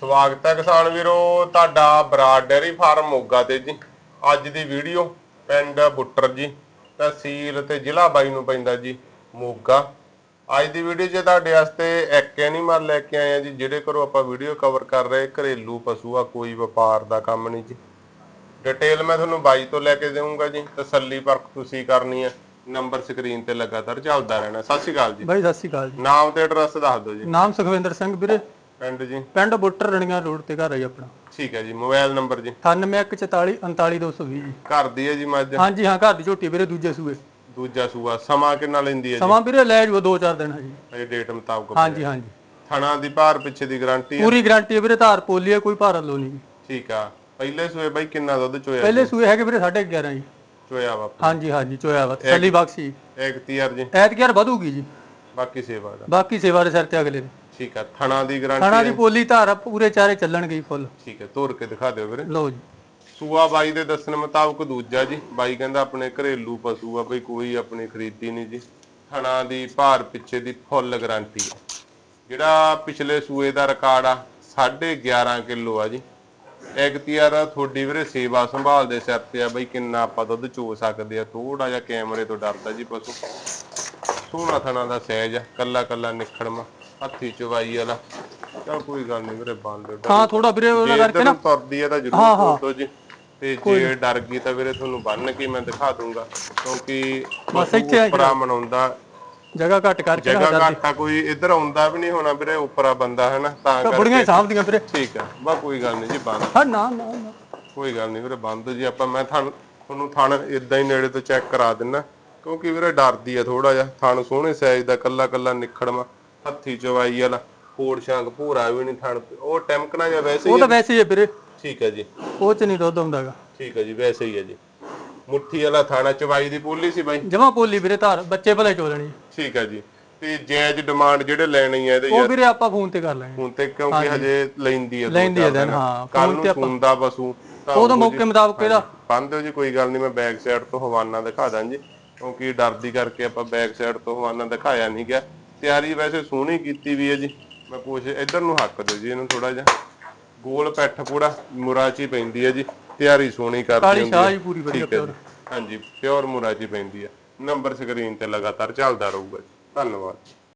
ਸਵਾਗਤ ਹੈ ਕਿਸਾਨ ਵੀਰੋ ਤੁਹਾਡਾ ਬਰਾਡ ਡੇਅਰੀ ਫਾਰਮ ਮੋਗਾ ਤੇ ਜੀ। ਅੱਜ ਦੀ ਵੀਡੀਓ ਪਿੰਡ ਬੁੱਟਰ ਜੀ ਤਹਿਸੀਲ ਤੇ ਜ਼ਿਲ੍ਹਾ ਬਾਈ ਨੂੰ ਪੈਂਦਾ ਜੀ ਮੋਗਾ। ਅੱਜ ਦੀ ਵੀਡੀਓ 'ਚ ਤੁਹਾਡੇ ਵਾਸਤੇ ਇੱਕ ਐਨੀਮਲ ਲੈ ਕੇ ਆਏ ਆ ਜੀ ਜਿਹੜੇ ਕਰੋ ਆਪਾਂ ਵੀਡੀਓ ਕਵਰ ਕਰ ਰਹੇ ਘਰੇਲੂ ਪਸ਼ੂ ਆ ਕੋਈ ਵਪਾਰ ਦਾ ਕੰਮ ਨਹੀਂ ਜੀ। ਡਿਟੇਲ ਮੈਂ ਤੁਹਾਨੂੰ ਬਾਈ ਤੋਂ ਲੈ ਕੇ ਦੇਵਾਂਗਾ ਜੀ ਤਸੱਲੀ ਪਰਖ ਤੁਸੀਂ ਕਰਨੀ ਹੈ ਨੰਬਰ ਸਕਰੀਨ ਤੇ ਲਗਾਤਾਰ ਚੱਲਦਾ ਰਹਿਣਾ। ਸਤਿ ਸ਼੍ਰੀ ਅਕਾਲ ਜੀ। ਬਾਈ ਸਤਿ ਸ਼੍ਰੀ ਅਕਾਲ ਜੀ। ਨਾਮ ਤੇ ਐਡਰੈਸ ਦੱਸ ਦਿਓ ਜੀ। ਨਾਮ ਸੁਖਵਿੰਦਰ ਸਿੰਘ ਵੀਰੇ। ਪਿੰਡ ਜੀ? ਪਿੰਡ ਬੁੱਟਰ ਰਣੀਆਂ ਰੋਡ ਤੇ ਘਰ ਹੈ ਜੀ ਆਪਣਾ। ਠੀਕ ਹੈ ਜੀ ਮੋਬਾਈਲ ਨੰਬਰ ਜੀ? 9144 39220 ਜੀ ਘਰ ਦੀ ਹੈ ਜੀ ਮੱਝ? ਹਾਂਜੀ ਹਾਂ ਘਰ ਦੀ ਝੋਟੀ ਵੀਰੇ ਦੂਜੇ ਸੂਏ। ਦੂਜਾ ਸੂਆ ਸਮਾਂ ਕਿੰਨਾ ਲੈਂਦੀ ਹੈ ਜੀ? ਸਮਾਂ ਵੀਰੇ ਲੈ ਜੂਓ 2-4 ਦਿਨ ਹੈ ਜੀ। ਇਹ ਡੇਟ ਮੁਤਾਬਕ ਹਾਂਜੀ ਹਾਂਜੀ। ਥਣਾ ਦੀ ਭਾਰ ਪਿੱਛੇ ਦੀ ਗਾਰੰਟੀ ਹੈ? ਪੂਰੀ ਗਾਰੰਟੀ ਹੈ ਵੀਰੇ ਧਾਰ ਪੋਲੀ ਹੈ ਕੋਈ ਭਾਰ ਲੋ ਨਹੀਂ ਜੀ। ਠੀਕ ਆ। ਪਹਿਲੇ ਸੂਏ ਬਾਈ ਕਿੰਨਾ ਦੁੱਧ ਚੋਇਆ ਪਹਿਲੇ ਸੂਏ ਹੈਗੇ ਵੀਰੇ 11.5 ਜੀ। ਚੋਇਆ ਵਾ? ਹਾਂਜੀ ਹਾਂਜੀ ਚੋਇਆ ਵਾ। ਤਸੱਲੀ ਬਖਸ਼ੀ। ਐਕਟੀਆਰ ਜੀ। ਐਤਕੀ ਵਧੂਗੀ ਜੀ। ਬਾਕੀ ਸੇਵਾ ਦਾ। ਬਾਕੀ ਸੇਵਾ ਦੇ ਸਿਰ ਤੇ ਅਗਲੇ ਦੇ। ਠੀਕ ਆ ਥਣਾ ਦੀ ਗਾਰੰਟੀ ਦੀ ਪੋਲੀ ਧਾਰ ਪੂਰੇ ਚਾਰੇ ਚੱਲਣਗੇ ਫੁੱਲ। ਠੀਕ ਹੈ ਤੋਰ ਕੇ ਦਿਖਾ ਦਿਓ ਵੀਰੇ। ਲਓ ਜੀ। ਸੂਆ ਬਾਈ ਦੇ ਦੱਸਣ ਮੁਤਾਬਕ ਦੂਜਾ ਜੀ ਬਾਈ ਕਹਿੰਦਾ ਆਪਣੇ ਘਰੇਲੂ ਪਸ਼ੂ ਆ ਬਈ ਕੋਈ ਆਪਣੀ ਖਰੀਦੀ ਨਹੀਂ ਜੀ। ਥਣਾ ਦੀ ਭਾਰ ਪਿੱਛੇ ਦੀ ਫੁੱਲ ਗਾਰੰਟੀ ਹੈ ਜਿਹੜਾ ਪਿਛਲੇ ਸੂਏ ਦਾ ਰਿਕਾਰਡ ਆ 11.5 ਕਿਲੋ ਆ ਜੀ। ਐਗਤੀਆਰ ਤੁਹਾਡੀ ਵੀਰੇ ਸੇਵਾ ਸੰਭਾਲ ਦੇ ਸਿਰ ਤੇ ਆ ਬਈ ਕਿੰਨਾ ਆਪਾਂ ਦੁੱਧ ਚੋ ਸਕਦੇ ਆ। ਥੋੜਾ ਜਿਹਾ ਕੈਮਰੇ ਤੋਂ ਡਰਦਾ ਜੀ ਪਸ਼ੂ। ਸੋਹਣਾ ਥਣਾ ਦਾ ਸਹਿਜ ਆ ਕੱਲਾ ਕੱਲਾ ਨਿਖੜਮਾ। ਹੱਥੀ ਚਵਾਈ ਵਾਲਾ। ਚਲ ਕੋਈ ਗੱਲ ਨਹੀਂ ਵੀਰੇ ਬੰਦ ਹਾਂ ਥੋੜਾ ਵੀਰੇ ਉਹਦਾ ਕਰਕੇ ਨਾ ਨੂੰ। ਤੁਰਦੀ ਹੈ ਤਾਂ ਜ਼ਰੂਰ ਦਿਓ ਜੀ। ਤੇ ਜੇ ਡਰ ਗਈ ਤਾਂ ਵੀਰੇ ਤੁਹਾਨੂੰ ਬੰਨ ਕੇ ਮੈਂ ਦਿਖਾ ਦੂੰਗਾ। ਕਿਉਂਕਿ ਬਸ ਇੱਥੇ ਆ ਉਪਰਾ ਮਨਾਉਂਦਾ। ਜਗ੍ਹਾ ਘੱਟ ਕਰਕੇ ਜਗ੍ਹਾ ਘੱਟ ਆ ਕੋਈ ਇੱਧਰ ਆਉਂਦਾ ਵੀ ਨਹੀਂ ਹੋਣਾ ਵੀਰੇ ਉਪਰਾ ਬੰਦਾ ਹੈ ਨਾ? ਤਾਂ ਕਰਕੇ। ਬੁੜੀਆਂ ਸਾਂਭਦੀਆਂ ਵੀਰੇ। ਠੀਕ ਆ। ਬਾ ਕੋਈ ਗੱਲ ਨਹੀਂ ਜੀ ਬੰਦ। ਹਾਂ ਨਾ ਨਾ ਨਾ। ਕੋਈ ਗੱਲ ਨਹੀਂ ਵੀਰੇ ਬੰਦ ਜੀ। ਆਪਾਂ ਮੈਂ ਤੁਹਾਨੂੰ ਤੁਹਾਨੂੰ ਥਣ ਇਦਾਂ ਹੀ ਨੇੜੇ ਤੋਂ ਚੈੱਕ ਕਰਾ ਦਿੰਨਾ। ਕਿਉਂਕਿ ਵੀਰੇ ਡਰਦੀ ਆ ਥੋੜਾ ਜਿਹਾ। ਥਣ ਸੋਹਣੇ ਸਾਈਜ਼ ਦਾ ਕੱਲਾ ਕੱਲਾ ਨਿਖੜਮਾ ਹੱਥੀ ਚਵਾਈ ਵਾਲਾ ਫੋੜ ਸ਼ਾਂਗ ਭੂਰਾ ਵੀ ਨਹੀਂ ਥਣ ਉਹ ਟੈਮਕਣਾ ਜਾਂ ਵੈਸੇ ਉਹ ਹੀ ਤਾਂ ਵੈਸੇ ਹੀ ਹੈ ਵੀਰੇ। ਠੀਕ ਹੈ ਜੀ। ਉਹ ਚ ਨਹੀਂ ਦੁੱਧ ਹੁੰਦਾਗਾ ਠੀਕ ਹੈ ਜੀ ਵੈਸੇ ਹੀ ਹੈ ਜੀ। ਮੁੱਠੀ ਵਾਲਾ ਥਾਣਾ ਚਵਾਈ ਦੀ ਪੋਲੀ ਸੀ ਬਾਈ? ਜਮਾ ਪੋਲੀ ਵੀਰੇ ਧਾਰ ਬੱਚੇ ਭਲੇ ਚੋਲਣੀ ਠੀਕ ਹੈ ਜੀ। ਤੇ ਜਾਇਜ਼ ਡਿਮਾਂਡ ਜਿਹੜੇ ਲੈਣੀ ਹੈ ਇਹਦੇ ਉਹ ਵੀਰੇ ਆਪਾਂ ਫੋਨ ਤੇ ਕਰ ਲਾਂਗੇ। ਹੁਣ ਤੇ ਕਿਉਂਕਿ ਹਜੇ। ਲੈਂਦੀ ਹੈ ਦੋ ਲੈਂਦੀ ਹੈ ਚਾਰ ਦਿਨ, ਦਿਨ। ਹਾਂ, ਕੱਲ ਫੋਨ ਨੂੰ ਸੁਣਦਾ ਪਸ਼ੂ ਤਾਂ ਉਹ ਤਾਂ ਮੌਕੇ ਮੁਤਾਬਕ ਇਹਦਾ ਬੰਦ ਹੋ ਜੀ ਕੋਈ ਗੱਲ ਨਹੀਂ ਮੈਂ ਬੈਕ ਸਾਈਡ ਤੋਂ ਹਵਾਨਾ ਦਿਖਾ ਦਾਂ ਜੀ। ਕਿਉਂਕਿ ਡਰਦੀ ਕਰਕੇ ਆਪਾਂ ਬੈਕ ਸਾਈਡ ਤੋਂ ਹਵਾਨਾ ਦਿਖਾਇਆ ਨਹੀਂ ਗਿਆ। ਤਿਆਰੀ ਵੈਸੇ ਸੋਹਣੀ ਕੀਤੀ ਵੀ ਹੈ ਜੀ। ਮੈਂ ਕੋਸ਼ਿਸ਼ ਇੱਧਰ ਨੂੰ ਹੱਕ ਦਿਓ ਜੀ ਇਹਨੂੰ ਥੋੜਾ ਜਿਹਾ। ਗੋਲ ਪੈਠ ਪੂੜਾ ਮੁਰਾਚੀ ਪੈਂਦੀ ਹੈ ਜੀ। ਤਿਆਰੀ ਸੋਹਣੀ ਕਰਦੀ ਕਾਲੀ ਹੁੰਦੀ ਸ਼ਾਹ ਹੈ। ਹੀ ਪੂਰੀ ਵਧੀਆ ਪਿਓਰ ਹਾਂਜੀ ਪਿਓਰ ਮੁਰਾਚੀ ਪੈਂਦੀ ਹੈ। ਨੰਬਰ ਸਕਰੀਨ ਤੇ ਲਗਾਤਾਰ ਚੱਲਦਾ ਰਹੂਗਾ ਜੀ। ਧੰਨਵਾਦ।